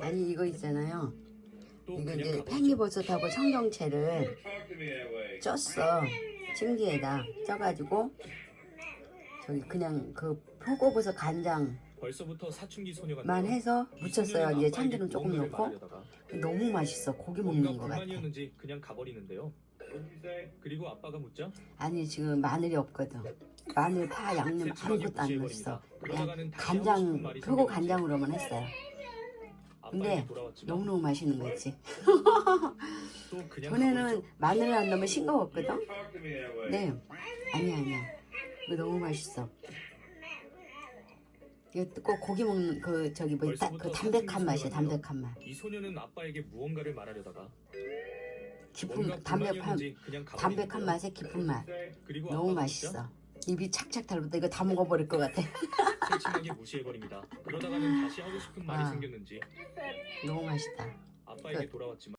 아니 이거 있잖아요. 또 이거 이제. 팽이버섯하고 청경채를 쪘어. 찜기에다 쪄가지고 저기 그냥 그 표고버섯 간장만 벌써부터 사춘기 소녀가 해서 묻혔어요. 이제 참기름 조금 넣고 너무 맛있어. 고기 먹는 것 같아. 그냥 가버리는데요. 그리고 아빠가 묻자 아니 지금 마늘이 없거든. 마늘, 파, 양념 아무것도 안 넣었어. 그냥 간장, 표고 간장으로만 했어요. 근데 너무너무 맛있는 거 있지. 또 그냥 전에는. 마늘을 안 넣으면 싱거웠거든. 네, 아니야 아니야. 이거 너무 맛있어. 이거 꼭 고기 먹는 그 저기 뭐 딱 그 담백한 맛이야 담백한 맛. 이 소녀는 아빠에게 무언가를 말하려다가 깊은 담백한 담백한. 맛에 깊은 맛. 너무 맛있어. 입이 착착 달붙다. 이거 다 먹어버릴 것 같아. 세심하게 무시해버립니다. 그러다가는 다시 하고 싶은 말이 아. 생겼는지 너무 맛있다. 아빠에게 끝. 돌아왔지만